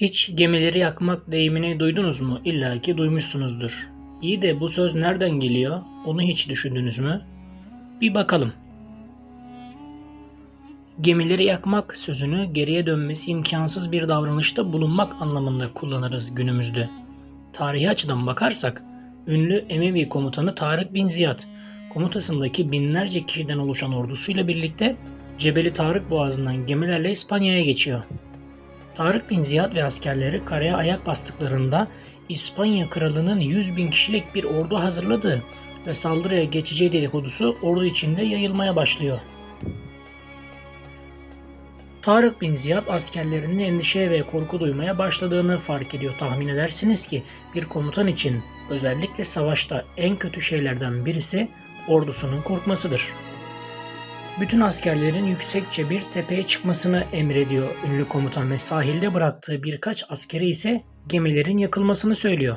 Hiç gemileri yakmak deyimini duydunuz mu? İlla ki duymuşsunuzdur. İyi de bu söz nereden geliyor? Onu hiç düşündünüz mü? Bir bakalım. Gemileri yakmak sözünü geriye dönmesi imkansız bir davranışta bulunmak anlamında kullanırız günümüzde. Tarihi açıdan bakarsak, ünlü Emevi komutanı Tarık bin Ziyad, komutasındaki binlerce kişiden oluşan ordusuyla birlikte Cebeli Tarık Boğazı'ndan gemilerle İspanya'ya geçiyor. Tarık bin Ziyad ve askerleri karaya ayak bastıklarında İspanya kralının 100 bin kişilik bir ordu hazırladığı ve saldırıya geçeceği dedikodusu ordu içinde yayılmaya başlıyor. Tarık bin Ziyad askerlerinin endişe ve korku duymaya başladığını fark ediyor. Tahmin edersiniz ki bir komutan için özellikle savaşta en kötü şeylerden birisi ordusunun korkmasıdır. Bütün askerlerin yüksekçe bir tepeye çıkmasını emrediyor ünlü komutan ve sahilde bıraktığı birkaç askeri ise gemilerin yakılmasını söylüyor.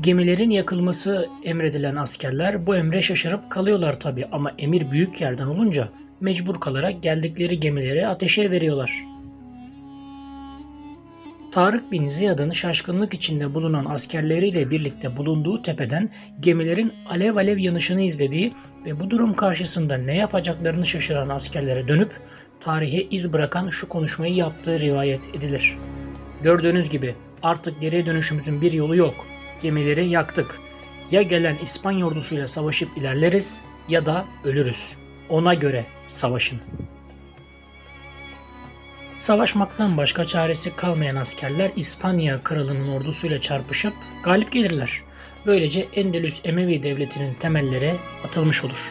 Gemilerin yakılması emredilen askerler bu emre şaşırıp kalıyorlar tabi ama emir büyük yerden olunca mecbur kalarak geldikleri gemileri ateşe veriyorlar. Tarık bin Ziyad'ın şaşkınlık içinde bulunan askerleriyle birlikte bulunduğu tepeden gemilerin alev alev yanışını izlediği ve bu durum karşısında ne yapacaklarını şaşıran askerlere dönüp tarihe iz bırakan şu konuşmayı yaptığı rivayet edilir. Gördüğünüz gibi artık geriye dönüşümüzün bir yolu yok. Gemileri yaktık. Ya gelen İspanya ordusuyla savaşıp ilerleriz ya da ölürüz. Ona göre savaşın. Savaşmaktan başka çaresi kalmayan askerler İspanya kralının ordusuyla çarpışıp galip gelirler. Böylece Endülüs Emevi devletinin temelleri atılmış olur.